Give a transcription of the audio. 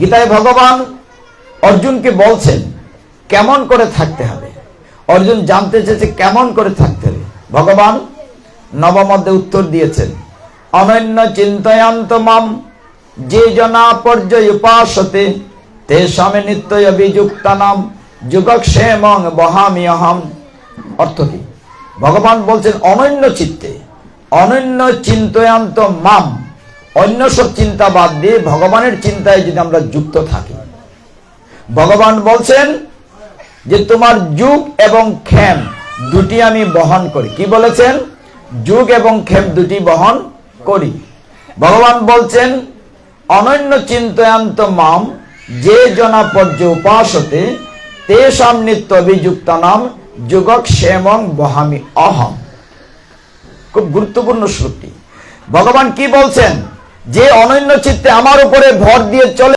গীতায় ভগবান অর্জুনকে বলছেন, কেমন করে থাকতে হবে? অর্জুন জানতে চেয়েছে, কেমন করে থাকতে হবে? ভগবান নবমধ্যে উত্তর দিয়েছেন, অনন্য চিন্তয়ান্ত মাম, যে জনা পর্যায় উপাসতে তে স্বামী নিত্য অভিযুক্ত নাম, যুগক্ষেম বহামি অহম। অর্থ কি? ভগবান বলছেন, অনন্য চিত্তে, অনন্য চিন্তয়ান্ত মাম অন্য সব চিন্তা বাদ দিয়ে ভগবানের চিন্তায় যদি আমরা যুক্ত থাকি। ভগবান বলছেন যে তোমার যুগ এবং ক্ষেম দুটি আমি বহন করি। কি বলেছেন? যুগ এবং ক্ষেম দুটি বহন করি। ভগবান বলছেন, অনন্য চিন্তয়ান্ত মাম, যে জনা পর্য উপাসতে তেষাম নিত্য অভিযুক্ত নাম যুগক শ্যামং বহামি অহম। খুব গুরুত্বপূর্ণ শ্রুতি। ভগবান কি বলছেন? যে অনন্য চিত্তে আমার উপরে ভর দিয়ে চলে